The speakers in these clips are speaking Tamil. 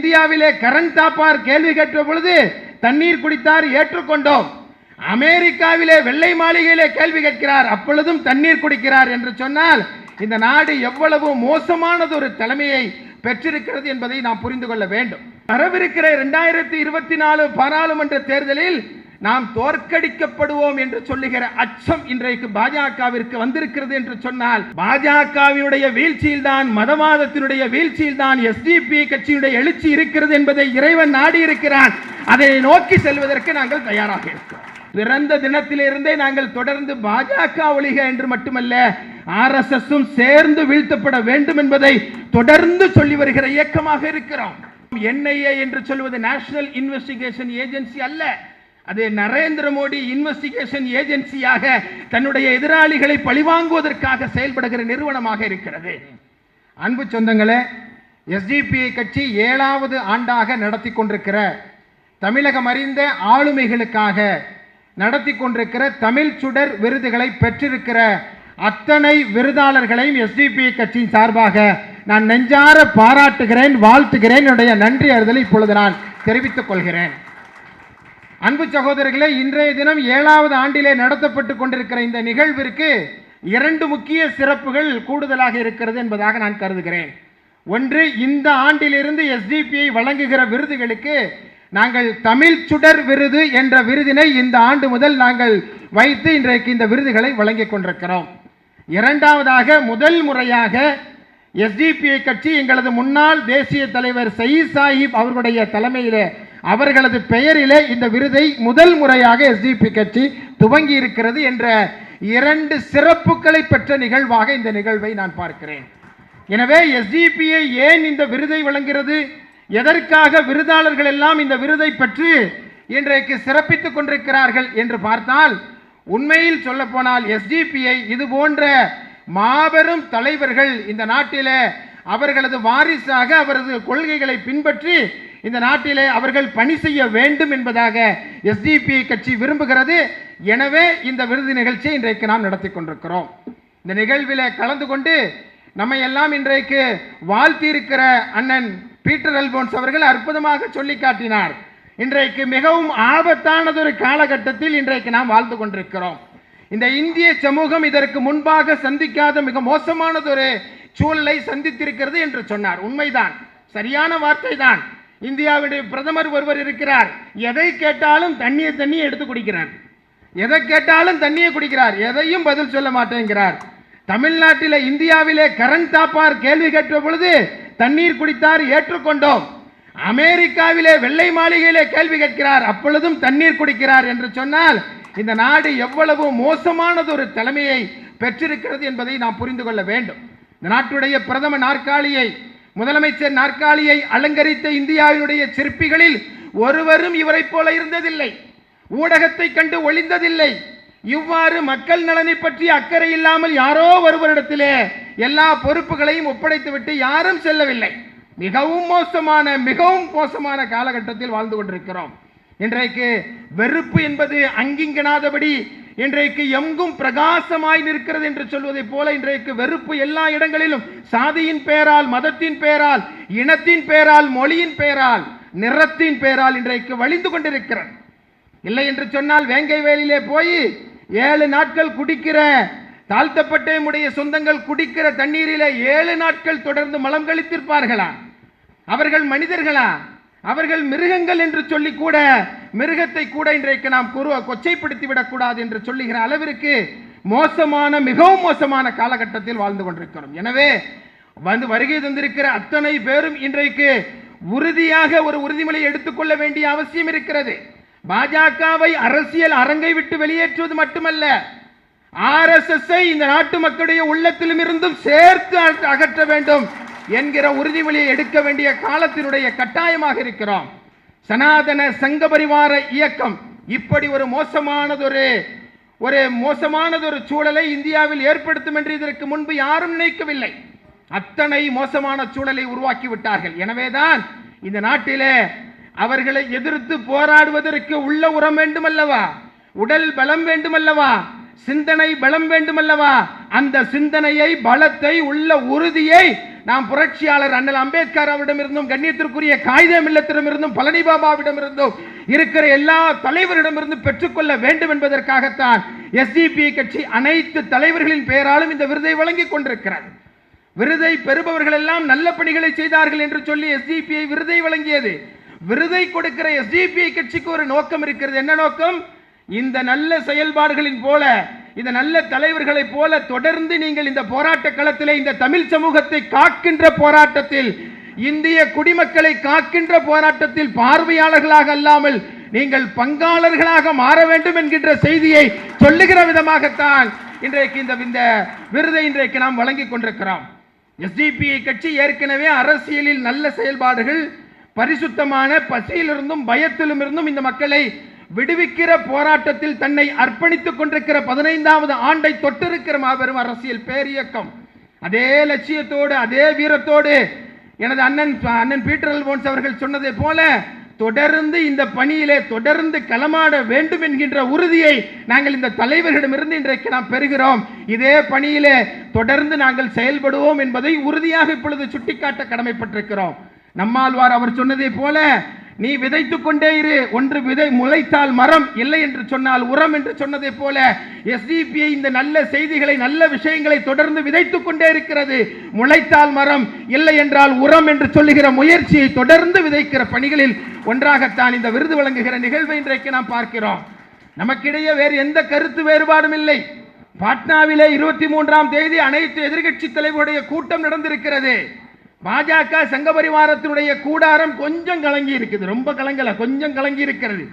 இந்தியாவிலே கரண் தாப்பார் கேள்வி கேட்ட பொழுது தண்ணீர் குடித்தார் ஏற்றுக்கொண்டோம். அமெரிக்காவிலே வெள்ளை மாளிகையிலே கேள்வி கேட்கிறார் அப்பொழுதும் தண்ணீர் குடிக்கிறார் என்று சொன்னால் இந்த நாடு எவ்வளவு மோசமானது ஒரு தலைமையை பெற்றிருக்கிறது என்பதை நாம் புரிந்து கொள்ள வேண்டும். வரவிருக்கிற இரண்டாயிரத்தி இருபத்தி நாலு பாராளுமன்ற தேர்தலில் நாம் தோற்கடிக்கப்படுவோம் என்று சொல்லுகிற அச்சம் இன்றைக்கு பாஜகவிற்கு வந்திருக்கிறது என்று சொன்னால் பாஜகவினுடைய வீழ்ச்சியில் தான் மதவாதத்தினுடைய வீழ்ச்சியில் தான் எஸ்டிபி கட்சியுடைய எழுச்சி இருக்கிறது என்பதை இறைவன் நாடி இருக்கிறான் அதை நோக்கி செல்வதற்கு நாங்கள் தயாராக இருக்கிறோம். பிறந்த தினத்திலிருந்தே நாங்கள் தொடர்ந்து பாஜக ஒழிக என்று மட்டுமல்ல ஆர்எஸ்எஸும் சேர்ந்து வீழ்த்தப்பட வேண்டும் என்பதை தொடர்ந்து சொல்லி வருகிற இயக்கமாக இருக்கிறோம். என்ஐஏ என்று சொல்வது நேஷனல் இன்வெஸ்டிகேஷன் ஏஜென்சி அல்ல. அது நரேந்திர மோடி இன்வெஸ்டிகேஷன் ஏஜென்சியாக தன்னுடைய எதிராளிகளை பழிவாங்குவதற்காக செயல்படுகிற நிறுவனமாக இருக்கிறது. அன்பு சொந்தங்களே எஸ்டிபிஐ கட்சி ஏழாவது ஆண்டாக நடத்தி கொண்டிருக்கிற தமிழகம் அறிந்த ஆளுமைகளுக்காக நடத்தி கொண்டிருக்கிற தமிழ் சுடர் விருதுகளை பெற்றிருக்கிற அத்தனை விருதாளர்களையும் எஸ்டிபிஐ கட்சியின் சார்பாக நான் நெஞ்சார பாராட்டுகிறேன் வாழ்த்துகிறேன். என்னுடைய நன்றி அறிதலை இப்பொழுது நான் தெரிவித்துக் கொள்கிறேன். அன்பு சகோதரர்களே இன்றைய தினம் ஏழாவது ஆண்டிலே நடத்தப்பட்டு கொண்டிருக்கிற இந்த நிகழ்விற்கு இரண்டு முக்கிய சிறப்புகள் கூடுதலாக இருக்கிறது என்பதாக நான் கருதுகிறேன். ஒன்று இந்த ஆண்டிலிருந்து எஸ்டிபிஐ வழங்குகிற விருதுகளுக்கு நாங்கள் தமிழ் சுடர் விருது என்ற விருதினை இந்த ஆண்டு முதல் நாங்கள் வைத்து இன்றைக்கு இந்த விருதுகளை வழங்கிக் கொண்டிருக்கிறோம். இரண்டாவதாக முதல் முறையாக எஸ்டிபிஐ கட்சி எங்களது முன்னாள் தேசிய தலைவர் சயீத் சாஹிப் அவர்களுடைய தலைமையிலே அவர்களது பெயரிலே இந்த விருதை முதல் முறையாக எஸ்டிபி கட்சி துவங்கி இருக்கிறது என்ற இரண்டு சிறப்புகளை பெற்ற நிகழ்வாக இந்த நிகழ்வை நான் பார்க்கிறேன். எனவே எஸ்டிபிஐ ஏன் இந்த விருதை வழங்குகிறது? எதற்காக விருதாளர்கள் எல்லாம் இந்த விருதை பெற்று இன்றைக்கு சிறப்பித்துக் கொண்டிருக்கிறார்கள் என்று பார்த்தால் உண்மையில் சொல்ல போனால் எஸ்டிபிஐ இது போன்ற மாபெரும் தலைவர்கள் இந்த நாட்டில் அவர்களது வாரிசாக அவரது கொள்கைகளை பின்பற்றி இந்த நாட்டிலே அவர்கள் பணி செய்ய வேண்டும் என்பதாக எஸ்டிபி கட்சி விரும்புகிறது. எனவே இந்த விருது நிகழ்ச்சியை இன்றைக்கு நாம் நடத்தி கொண்டிருக்கிறோம். இந்த நிகழ்வில் கலந்து கொண்டு நம்மை எல்லாம் இன்றைக்கு வாழ்த்தியிருக்கிற அண்ணன் பீட்டர் அல்போன்ஸ் அவர்கள் அற்புதமாக சொல்லி காட்டினார். இன்றைக்கு மிகவும் ஆபத்தானதொரு காலகட்டத்தில் இன்றைக்கு நாம் வாழ்ந்து கொண்டிருக்கிறோம். இந்த இந்திய சமூகம் இதற்கு முன்பாக சந்திக்காத மிக மோசமானதொரு சூழலை சந்தித்திருக்கிறது என்று சொன்னார். உண்மைதான். சரியான வார்த்தை தான் இந்தியாவுடைய பிரதமர் ஒருவர் இருக்கிறார். எதை கேட்டாலும் தண்ணியை தண்ணியை எடுத்து குடிக்கிறார். எதை கேட்டாலும் தண்ணியை குடிக்கிறார். எதையும் பதில் சொல்ல மாட்டேங்கிறார். தமிழ்நாட்டில் இந்தியாவிலே கரண் தாப்பார் கேள்வி கேட்ட பொழுது தண்ணீர் குடித்தார் ஏற்றுக்கொண்டோம். அமெரிக்காவிலே வெள்ளை மாளிகையிலே கேள்வி கேட்கிறார். அப்பொழுதும் தண்ணீர் குடிக்கிறார் என்று சொன்னால் இந்த நாடு எவ்வளவு மோசமானது ஒரு தலைமையை பெற்றிருக்கிறது என்பதை நாம் புரிந்து கொள்ள வேண்டும். இந்த நாட்டுடைய பிரதம நாற்காலியை முதலமைச்சர் நாற்காலியை அலங்கரித்த இந்தியாவினுடைய சிற்பிகளில் ஒருவரும் இவரைப் போல இருந்ததில்லை. ஊடகத்தை கண்டு ஒளிந்ததில்லை. இவ்வாறு மக்கள் நலனை பற்றி அக்கறை இல்லாமல் யாரோ ஒருவரிடத்திலே எல்லா பொறுப்புகளையும் ஒப்படைத்துவிட்டு யாரும் செல்லவில்லை. மிகவும் மோசமான மிகவும் மோசமான காலகட்டத்தில் வாழ்ந்து கொண்டிருக்கிறோம். இன்றைக்கு வெறுப்பு என்பது அங்கிங்கனாதபடி இன்றைக்கு எங்கும் பிரகாசமாய் நிற்கிறது என்று சொல்வதைப் போல இன்றைக்கு வெறுப்பு எல்லா இடங்களிலும் சாதியின் பெயரால் மதத்தின் பெயரால் இனத்தின் பெயரால் மொழியின் பெயரால் நிறத்தின் பெயரால் இன்றைக்கு வழிந்து கொண்டிருக்கிறது. இல்லை என்று சொன்னால் வேங்கை வேலிலே போய் ஏழு நாட்கள் குடிக்கிற தாழ்த்தப்பட்டமுடைய சொந்தங்கள் குடிக்கிற தண்ணீரிலே ஏழு நாட்கள் தொடர்ந்து மலம் கழித்திருப்பார்களா? அவர்கள் மனிதர்களா? அவர்கள் மிருகங்கள் என்று சொல்லி கூட மிருகத்தை கூட இன்றைக்கு நாம் குரு கொச்சைப்படுத்தி விடக்கூடாது என்று சொல்லுகிற அளவிற்கு மோசமான மிகவும் மோசமான காலகட்டத்தில் வாழ்ந்து கொண்டிருக்கிறோம். எனவே வந்து வருகை தந்திருக்கிற அத்தனை பேரும் இன்றைக்கு உறுதியாக ஒரு உறுதிமொழி எடுத்துக்கொள்ள வேண்டிய அவசியம் இருக்கிறது. பாஜகவை அரசியல் அரங்கை விட்டு வெளியேற்றுவது மட்டுமல்ல ஆர்எஸ்எஸ் இந்த நாட்டு மக்களுடைய உள்ளத்திலும் இருந்தும் சேர்த்து அகற்ற வேண்டும் என்கிற உறுதிமொழியை எடுக்க வேண்டிய காலத்தினுடைய கட்டாயமாக இருக்கிறோம். சனாதன சங்க பரிவார இயக்கம் இப்படி ஒரு மோசமானதொரு ஒரு மோசமானதொரு சூழலை இந்தியாவில் ஏற்படுத்தும் என்று இதற்கு முன்பு யாரும் நினைக்கவில்லை. அத்தனை மோசமான சூழலை உருவாக்கி விட்டார்கள். எனவேதான் இந்த நாட்டிலே அவர்களை எதிர்த்து போராடுவதற்கு உள்ள உரம் வேண்டுமல்லவா? உடல் பலம் வேண்டுமல்லவா? சிந்தனை பலம் வேண்டுமல்லவா? அந்த சிந்தனையை பலத்தை உள்ள உறுதியை நாம் புரட்சியாளர் அண்ணல் அம்பேத்கர் அவரிடமிருந்தும் கண்ணியத்திற்குரிய காகிதம் இல்லத்திடமிருந்தும் பழனி பாபாவிடமிருந்தும் இருக்கிற எல்லா தலைவரிடமிருந்தும் பெற்றுக்கொள்ள வேண்டும் என்பதற்காகத்தான் எஸ்டிபி கட்சி அனைத்து தலைவர்களின் பெயராலும் இந்த விருதை வழங்கிக் கொண்டிருக்கிறது. விருதை பெறுபவர்கள் எல்லாம் நல்ல பணிகளை செய்தார்கள் என்று சொல்லி எஸ்டிபிஐ விருதை வழங்கியது. விருதை கொடுக்கிற எஸ்டிபிஐ கட்சிக்கு ஒரு நோக்கம் இருக்கிறது. என்ன நோக்கம்? இந்த நல்ல செயல்பாடுகளின் போல இந்த நல்ல தலைவர்களைப் போல தொடர்ந்து நீங்கள் இந்த போராட்ட களத்திலே இந்த தமிழ் சமூகத்தை காக்கின்ற போராட்டத்தில் இந்திய குடிமக்களை காக்கின்ற போராட்டத்தில் பார்வையாளர்களாக அல்லாமல் நீங்கள் பங்காளர்களாக மாற வேண்டும் என்கின்ற செய்தியை சொல்லுகிற விதமாகத்தான் இன்றைக்கு இந்த இந்த விருதை இன்றைக்கு நாம் வழங்கிக் கொண்டிருக்கிறோம். எஸ்டிபிஐ கட்சி ஏற்கனவே அரசியலில் நல்ல செயல்பாடுகள் பரிசுத்தமான பசியிலிருந்தும் பயத்திலும் இருந்தும் இந்த மக்களை விடுவிக்கிற போராட்டத்தில் தன்னை அர்ப்பணித்துக் கொண்டிருக்கிற பதினைந்தாவது ஆண்டை தொட்டிருக்கிற மாபெரும் அரசியல் பேரியக்கம். அதே லட்சியத்தோடு அதே வீரத்தோடு எனது அண்ணன் அண்ணன் பீட்டர் அல்போன்ஸ் அவர்கள் சொன்னதை போல தொடர்ந்து இந்த பணியிலே தொடர்ந்து களமாட வேண்டும் என்கின்ற உறுதியை நாங்கள் இந்த தலைவர்களிடமிருந்து இன்றைக்கு நாம் பெறுகிறோம். இதே பணியிலே தொடர்ந்து நாங்கள் செயல்படுவோம் என்பதை உறுதியாக இப்பொழுது சுட்டிக்காட்ட கடமைப்பட்டிருக்கிறோம். நம்மாழ்வார் அவர் சொன்னதை போல நீ விதைத்துக் கொண்டே இரு. ஒன்று விதை முளைத்தால் மரம் இல்லை என்று சொன்னால் உரம் என்று சொன்னதை போல எஸ்டிபிஐ இந்த நல்ல செய்திகளை நல்ல விஷயங்களை தொடர்ந்து விதைத்துக் கொண்டே இருக்கிறது. முளைத்தால் மரம் இல்லை என்றால் உரம் என்று சொல்லுகிற முயற்சியை தொடர்ந்து விதைக்கிற பணிகளில் ஒன்றாகத்தான் இந்த விருது வழங்குகிற நிகழ்வை இன்றைக்கு நாம் பார்க்கிறோம். நமக்கிடையே வேறு எந்த கருத்து வேறுபாடும் இல்லை. பாட்னாவிலே இருபத்தி மூன்றாம் தேதி அனைத்து எதிர்கட்சி தலைவருடைய கூட்டம் நடந்திருக்கிறது. பாஜக சங்க பரிவாரத்தினுடைய கூடாரம் கொஞ்சம் கலங்கி இருக்குது. ரொம்ப கலங்கல கொஞ்சம் கலங்கி இருக்கிறது.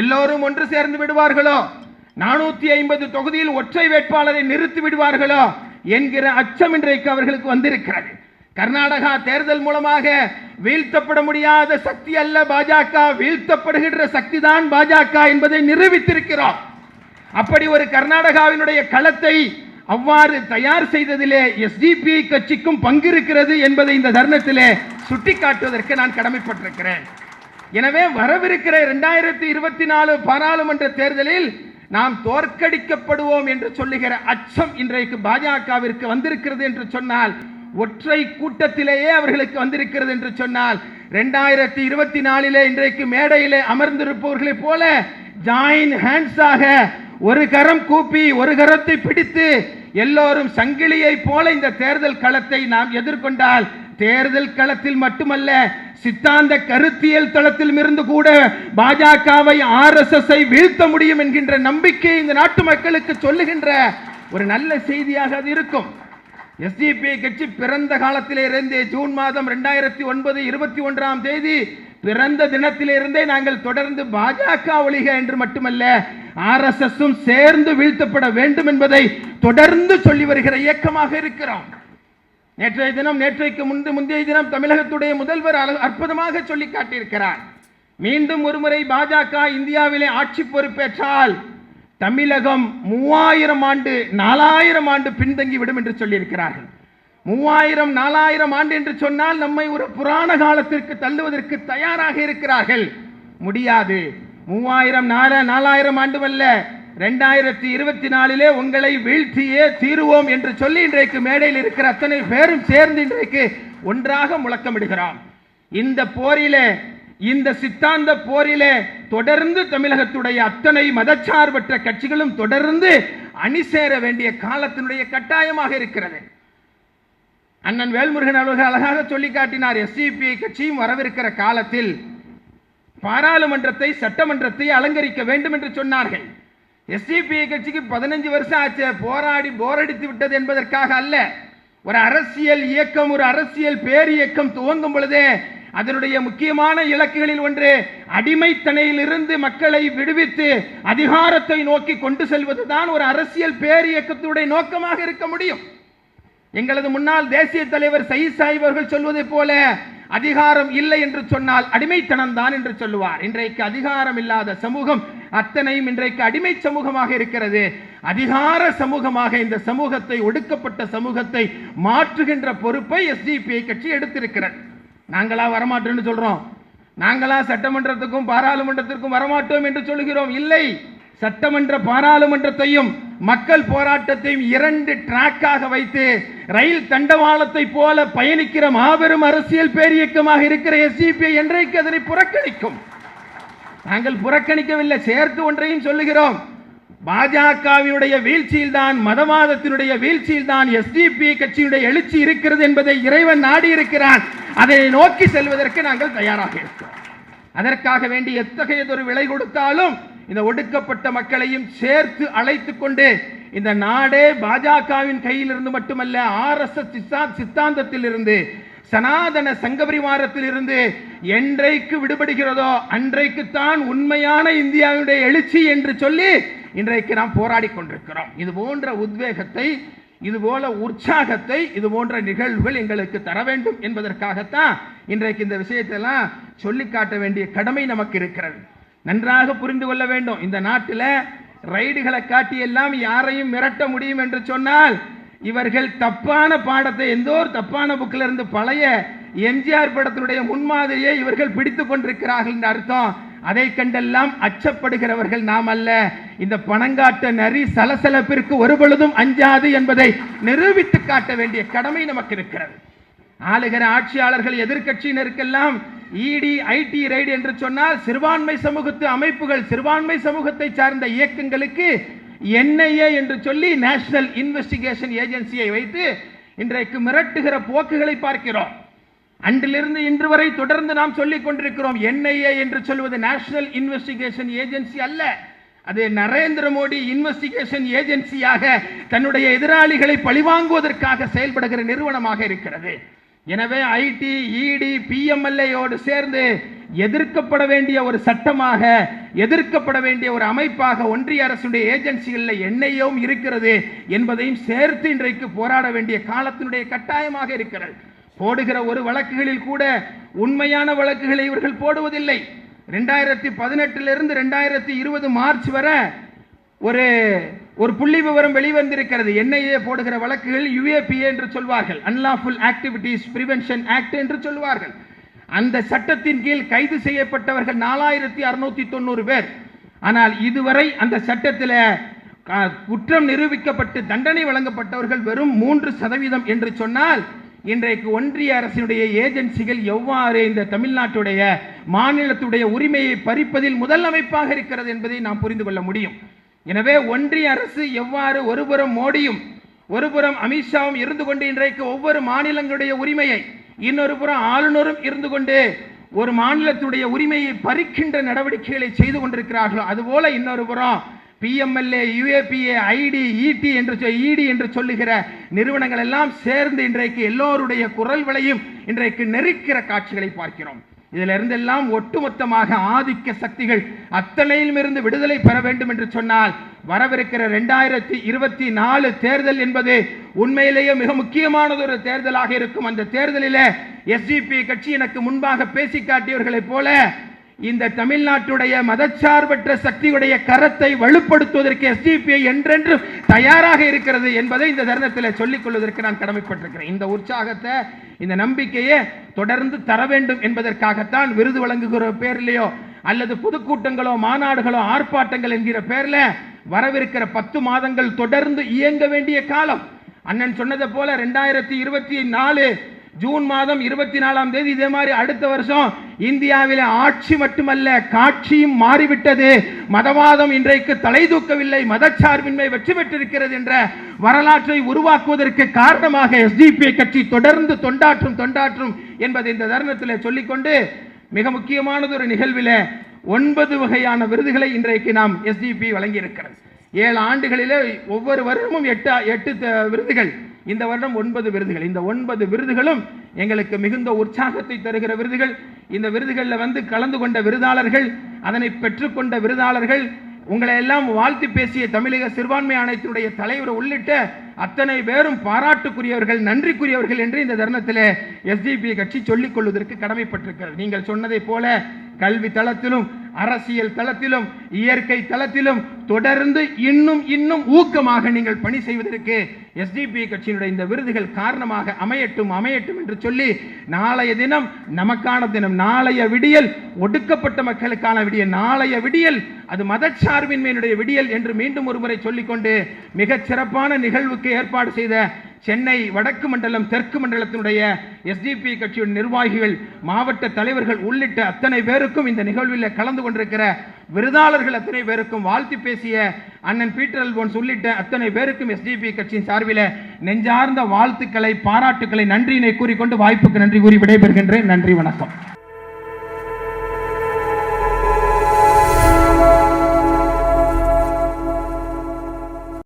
எல்லோரும் ஒன்று சேர்ந்து விடுவார்களோ? நானூத்தி ஐம்பது தொகுதியில் ஒற்றை வேட்பாளரை நிறுத்தி விடுவார்களோ? என்கிற அச்சம் இன்றைக்கு அவர்களுக்கு வந்திருக்கிறது. கர்நாடகா தேர்தல் மூலமாக வீழ்த்தப்பட முடியாத சக்தி அல்ல பாஜக. வீழ்த்தப்படுகின்ற சக்தி தான் பாஜக என்பதை நிரூபித்திருக்கிறோம். அப்படி ஒரு கர்நாடகாவினுடைய களத்தை அவ்வாறு தயார் செய்ததிலே எஸ்டிபிஐ கட்சிக்கும் பங்கு இருக்கிறது என்பதை இந்த தருணத்திலே சுட்டிக்காட்டுவதற்கு நான் கடமைப்பட்டிருக்கிறேன். எனவே வரவிருக்கிற இரண்டாயிரத்தி இருபத்தி நாலு பாராளுமன்ற தேர்தலில் நாம் தோற்கடிக்கப்படுவோம் என்று சொல்லுகிற அச்சம் இன்றைக்கு பாஜகவிற்கு வந்திருக்கிறது என்று சொன்னால் ஒற்றை கூட்டத்திலேயே அவர்களுக்கு வந்திருக்கிறது என்று சொன்னால் ரெண்டாயிரத்தி இருபத்தி நாலிலே இன்றைக்கு மேடையிலே அமர்ந்திருப்பவர்களைப் போல ஜாயின் ஹேண்ட்ஸாக ஒரு கரம் கூப்பி ஒரு கரத்தை பிடித்து எல்லோரும் சங்கிலியை போல இந்த தேர்தல் களத்தை நாம் எதிர்கொண்டால் தேர்தல் களத்தில் மட்டுமல்ல சித்தாந்த கருத்தியல் தளத்தில் இருந்து கூட பாஜகவை ஆர்எஸ்எஸ் வீழ்த்த முடியும் என்கின்ற நம்பிக்கை இந்த நாட்டு மக்களுக்கு சொல்லுகின்ற ஒரு நல்ல செய்தியாக அது இருக்கும். எஸ்டிபி கட்சி பிறந்த காலத்திலே இருந்தே ஜூன் மாதம் ரெண்டாயிரத்தி ஒன்பது இருபத்தி ஒன்றாம் தேதி பிறந்த தினத்திலிருந்தே நாங்கள் தொடர்ந்து பாஜக ஒழிக என்று மட்டுமல்ல ஆர்எஸ்எஸும் சேர்ந்து வீழ்த்தப்பட வேண்டும் என்பதை தொடர்ந்து சொல்லி வருகிற இயக்கமாக இருக்கிறோம். நேற்றைய தினம் நேற்றைக்கு முன்பு முந்தைய தினம் தமிழகத்துடைய முதல்வர் அற்புதமாக சொல்லி காட்டியிருக்கிறார். மீண்டும் ஒருமுறை பாஜக இந்தியாவிலே ஆட்சி பொறுப்பேற்றால் தமிழகம் மூவாயிரம் ஆண்டு நாலாயிரம் ஆண்டு பின்தங்கி விடும் என்று சொல்லியிருக்கிறார்கள். மூவாயிரம் நாலாயிரம் ஆண்டு என்று சொன்னால் நம்மை ஒரு புராண காலத்திற்கு தள்ளுவதற்கு தயாராக இருக்கிறார்கள். முடியாது. மூவாயிரம் நால நாலாயிரம் ஆண்டு வல்ல ரெண்டாயிரத்தி இருபத்தி நாலிலே உங்களை வீழ்த்தியே தீருவோம் என்று சொல்லி இன்றைக்கு மேடையில் இருக்கிற அத்தனை பேரும் சேர்ந்து இன்றைக்கு ஒன்றாக முழக்கமிடுகிறோம். இந்த போரிலே இந்த சித்தாந்த போரிலே தொடர்ந்து தமிழகத்துடைய அத்தனை மதச்சார்பற்ற கட்சிகளும் தொடர்ந்து அணி சேர வேண்டிய காலத்தினுடைய கட்டாயமாக இருக்கிறது. அண்ணன் வேல்முருகன் அவர்கள் அழகாக சொல்லி காட்டினார் எஸ்சிபிஐ கட்சியும் வரவிருக்கிற காலத்தில் பாராளுமன்றத்தை சட்டமன்றத்தை அலங்கரிக்க வேண்டும் என்று சொன்னார்கள். எஸ்சிபிஐ கட்சிக்கு பதினஞ்சு வருஷம் ஆச்சு. போராடி போரடித்து விட்டது என்பதற்காக அல்ல. ஒரு அரசியல் இயக்கம் ஒரு அரசியல் பேரியக்கம் துவங்கும் பொழுதே அதனுடைய முக்கியமான இலக்குகளில் ஒன்று அடிமைத்தனையிலிருந்து மக்களை விடுவித்து அதிகாரத்தை நோக்கி கொண்டு செல்வதுதான் ஒரு அரசியல் பேரியக்கத்துடைய நோக்கமாக இருக்க முடியும். எங்களது முன்னாள் தேசிய தலைவர் சயீத் சாஹிப் அவர்கள் சொல்வதைப் போல அதிகாரம் இல்லை என்று சொன்னால் அடிமைத்தனம் தான் என்று சொல்லுவார். இன்றைக்கு அதிகாரம் இல்லாத சமூகம் அத்தனையும் இன்றைக்கு அடிமை சமூகமாக இருக்கிறது. அதிகார சமூகமாக இந்த சமூகத்தை ஒடுக்கப்பட்ட சமூகத்தை மாற்றுகின்ற பொறுப்பை எஸ்டிபிஐ கட்சி எடுத்திருக்கிறது. நாங்களா வரமாட்டோம்னு சொல்றோம். நாங்களா சட்டமன்றத்துக்கும் பாராளுமன்றத்திற்கும் வரமாட்டோம் என்று சொல்கிறோம். இல்லை. சட்டமன்ற பாராளுமன்றத்தையும் மக்கள் போராட்டத்தையும் இரண்டு டிராக்காக வைத்து ரயில் தண்டவாளத்தை போல பயணிக்கிற மாபெரும் அரசியல் பேரியக்கமாக இருக்கிற எஸ்டிபி என்றைக்கு அதனை புறக்கணிக்கும்? நாங்கள் புறக்கணிக்கவில்லை சேர்த்து ஒன்றையும் சொல்லுகிறோம். பாஜகவினுடைய வீழ்ச்சியில் தான் மதவாதத்தினுடைய வீழ்ச்சியில் தான் எஸ்டிபி கட்சியினுடைய எழுச்சி இருக்கிறது என்பதை இறைவன் நாடி இருக்கிறான் அதை நோக்கி செல்வதற்கு நாங்கள் தயாராக இருக்கிறோம். அதற்காக வேண்டி எத்தகையதொரு விலை கொடுத்தாலும் இந்த ஒடுக்கப்பட்ட மக்களையும் சேர்த்து அழைத்து கொண்டு இந்த நாடே பாஜகவின் கையிலிருந்து மட்டுமல்ல ஆர்எஸ்எஸ் சித்தாந்தத்தில் இருந்து சனாதன சங்கபரிவாரத்தில் இருந்து என்றைக்கு விடுபடுகிறதோ அன்றைக்குத்தான் உண்மையான இந்தியாவுடைய எழுச்சி என்று சொல்லி இன்றைக்கு நாம் போராடி கொண்டிருக்கிறோம். இது போன்ற உத்வேகத்தை இது போல உற்சாகத்தை இது போன்ற நிகழ்வுகள் எங்களுக்கு தர வேண்டும் என்பதற்காகத்தான் இன்றைக்கு இந்த விஷயத்தெல்லாம் சொல்லி காட்ட வேண்டிய கடமை நமக்கு இருக்கிறது. நன்றாக புரிந்து கொள்ள வேண்டும். இந்த நாட்டில் ரைடுகளை காட்டி எல்லாம் யாரையும் மிரட்ட முடியும் என்று சொன்னால் இவர்கள் தப்பான பாடத்தை எந்த ஒரு தப்பான புக்கில் இருந்து பழைய எம்ஜிஆர் படத்தினுடைய முன்மாதிரியை இவர்கள் பிடித்து கொண்டிருக்கிறார்கள் என்று அர்த்தம். அதை கண்டெல்லாம் அச்சப்படுகிறவர்கள் நாம் அல்ல. இந்த பணங்காட்ட நரி சலசலப்பிற்கு ஒரு பொழுதும் அஞ்சாது என்பதை நிரூபித்து காட்ட வேண்டிய கடமை நமக்கு இருக்கிறது. ஆளுகிற ஆட்சியாளர்கள் எதிர்க்கட்சியினருக்கெல்லாம் இடி ஐடி ரைடு என்று சொன்னால் சிறுபான்மை சமூகத்து அமைப்புகள் சிறுபான்மை சமூகத்தை சார்ந்த இயக்கங்களுக்கு என்ஐஏ என்று சொல்லி நேஷனல் இன்வெஸ்டிகேஷன் ஏஜென்சியை வைத்து இன்றைக்கு மிரட்டுகிற போக்குகளை பார்க்கிறோம். அன்றிலிருந்து இன்று வரை தொடர்ந்து நாம் சொல்லிக் கொண்டிருக்கிறோம் என்ஐஏ என்று சொல்வது நேஷனல் இன்வெஸ்டிகேஷன் ஏஜென்சி அல்ல. அது நரேந்திர மோடி இன்வெஸ்டிகேஷன் ஏஜென்சியாக தன்னுடைய எதிராளிகளை பழிவாங்குவதற்காக செயல்படுகிற நிறுவனமாக இருக்கிறது. எனவே ஐடி இடி பிஎம்எல்ஏயோடு சேர்ந்து எதிர்க்கப்பட வேண்டிய ஒரு சட்டமாக எதிர்க்கப்பட வேண்டிய ஒரு அமைப்பாக ஒன்றிய அரசுடைய ஏஜென்சிகளில் என்னையும் இருக்கிறது என்பதையும் சேர்த்து இன்றைக்கு போராட வேண்டிய காலத்தினுடைய கட்டாயமாக இருக்கிறது. போடுகிற ஒரு வழக்குகளில் கூட உண்மையான வழக்குகளை இவர்கள் போடுவதில்லை. ரெண்டாயிரத்தி பதினெட்டிலிருந்து ரெண்டாயிரத்தி இருபது மார்ச் வரை ஒரு ஒரு புள்ளி விவரம் வெளிவந்திருக்கிறது. என்ஐஏ போடுகிற வழக்குகள் யுஏபிஏ என்று சொல்வார்கள். அன்லாஃபுல் ஆக்டிவிட்டீஸ் பிரிவென்ஷன் ஆக்ட் என்று சொல்வார்கள். அந்த சட்டத்தின் கீழ் கைது செய்யப்பட்டவர்கள் நாலாயிரத்தி அறுநூத்தி தொண்ணூறு பேர். ஆனால் இதுவரை அந்த சட்டத்தில் குற்றம் நிரூபிக்கப்பட்டு தண்டனை வழங்கப்பட்டவர்கள் வெறும் மூன்று சதவீதம் என்று சொன்னால் இன்றைக்கு ஒன்றிய அரசினுடைய ஏஜென்சிகள் எவ்வாறு இந்த தமிழ்நாட்டுடைய மாநிலத்துடைய உரிமையை பறிப்பதில் முதல் அமைப்பாக இருக்கிறது என்பதை நாம் புரிந்து கொள்ள முடியும். எனவே ஒன்றிய அரசு எவ்வாறு ஒருபுறம் மோடியும் ஒருபுறம் அமித்ஷாவும் இருந்து கொண்டு இன்றைக்கு ஒவ்வொரு மாநிலங்களுடைய உரிமையை இன்னொரு புறம் ஆளுநரும் இருந்து கொண்டு ஒரு மாநிலத்துடைய உரிமையை பறிக்கின்ற நடவடிக்கைகளை செய்து கொண்டிருக்கிறார்களோ அதுபோல இன்னொரு புறம் பிஎம்எல்ஏ யுஏபிஏ ஐடி இடி என்று இடி என்று சொல்லுகிற நிறுவனங்கள் எல்லாம் சேர்ந்து இன்றைக்கு எல்லோருடைய குரல்களையும் இன்றைக்கு நெருக்கிற காட்சிகளை பார்க்கிறோம். இதிலிருந்தெல்லாம் ஒட்டுமொத்தமாக ஆதிக்க சக்திகள் அத்தனையிலும் இருந்து விடுதலை பெற வேண்டும் என்று சொன்னால் வரவிருக்கிற ரெண்டாயிரத்தி இருபத்தி நாலு தேர்தல் என்பது உண்மையிலேயே மிக முக்கியமானது ஒரு தேர்தலாக இருக்கும். அந்த தேர்தலில் எஸ்டிபி கட்சி எனக்கு முன்பாக பேசி காட்டியவர்களைப் போல இந்த தமிழ்நாட்டுடைய மதச்சார்பற்ற சக்தியுடைய கரத்தை வலுப்படுத்துவதற்கு எஸ்டிபிஐ என்றென்றும் தயாராக இருக்கிறது என்பதை இந்த தருணத்தில் சொல்லிக் கொள்வதற்கு நான் கடமைப்பட்டிருக்கிறேன். இந்த உற்சாகத்தை இந்த நம்பிக்கையை தொடர்ந்து தர வேண்டும் என்பதற்காகத்தான் விருது வழங்குகிற பேர்லையோ அல்லது பொதுக்கூட்டங்களோ மாநாடுகளோ ஆர்ப்பாட்டங்கள் என்கிற பேர்ல வரவிருக்கிற பத்து மாதங்கள் தொடர்ந்து இயங்க வேண்டிய காலம். அண்ணன் சொன்னதை போல ரெண்டாயிரத்தி இருபத்தி நாலு ஜூன் மாதம் இருபத்தி நாலாம் தேதி இதே மாதிரி அடுத்த வருஷம் இந்தியாவில் ஆட்சி மட்டுமல்ல காட்சியும் மாறிவிட்டது. மதவாதம் இன்றைக்கு தலை தூக்கவில்லை மதச்சார்பின்மை வெற்றி பெற்றிருக்கிறது என்ற வரலாற்றை உருவாக்குவதற்கு காரணமாக எஸ்டிபி கட்சி தொடர்ந்து தொண்டாற்றும் தொண்டாற்றும் என்பதை இந்த தருணத்தில் சொல்லிக்கொண்டு மிக முக்கியமானது ஒரு நிகழ்வில் ஒன்பது வகையான விருதுகளை இன்றைக்கு நாம் எஸ்டிபி வழங்கியிருக்கிறது. ஏழு ஆண்டுகளிலே ஒவ்வொரு வருடமும் எட்டு எட்டு த- விருதுகள். இந்த வருடம் ஒன்பது விருதுகள். இந்த ஒன்பது விருதுகளும் எங்களுக்கு மிகுந்த உற்சாகத்தை தருகிற விருதுகள். இந்த விருதுகளில் வந்து கலந்து கொண்ட விருதாளர்கள் அதனை பெற்றுக்கொண்ட விருதாளர்கள் உங்களை எல்லாம் வாழ்த்து பேசிய தமிழக சிறுபான்மை ஆணையத்தினுடைய தலைவர் உள்ளிட்ட அத்தனை பேரும் பாராட்டுக்குரியவர்கள் நன்றிக்குரியவர்கள் என்று இந்த தருணத்தில் எஸ்டிபி கட்சி சொல்லிக் கொள்வதற்கு கடமைப்பட்டிருக்கிறது. நீங்கள் சொன்னதைப் போல கல்வி தளத்திலும் அரசியல் தளத்திலும் இயற்கை தளத்திலும் தொடர்ந்து இன்னும் இன்னும் ஊக்கமாக நீங்கள் பணி செய்வதற்கு எஸ்டிபி கட்சியினுடைய இந்த விருதுகள் காரணமாக அமையட்டும் அமையட்டும் என்று சொல்லி நாளைய தினம் நமக்கான தினம் நாளைய விடியல் ஒடுக்கப்பட்ட மக்களுக்கான விடியல் நாளைய விடியல் அது மதச்சார்பின்மையினுடைய விடியல் என்று மீண்டும் ஒருமுறை சொல்லிக்கொண்டு மிகச் சிறப்பான நிகழ்வுக்கு ஏற்பாடு செய்த சென்னை வடக்கு மண்டலம் தெற்கு மண்டலத்தினுடைய எஸ்டிபி கட்சியின் நிர்வாகிகள் மாவட்ட தலைவர்கள் உள்ளிட்ட அத்தனை பேருக்கும் இந்த நிகழ்வில் கலந்து கொண்டிருக்கிற விருதாளர்கள் அத்தனை பேருக்கும் வாழ்த்து பேசிய அண்ணன் பீட்டர் அல்போன்ஸ் உள்ளிட்ட அத்தனை பேருக்கும் எஸ்டிபி கட்சியின் சார்பில் நெஞ்சார்ந்த வாழ்த்துக்களை பாராட்டுக்களை நன்றியினை கூறிக்கொண்டு வாய்ப்புக்கு நன்றி கூறி விடைபெறுகின்றேன். நன்றி வணக்கம்.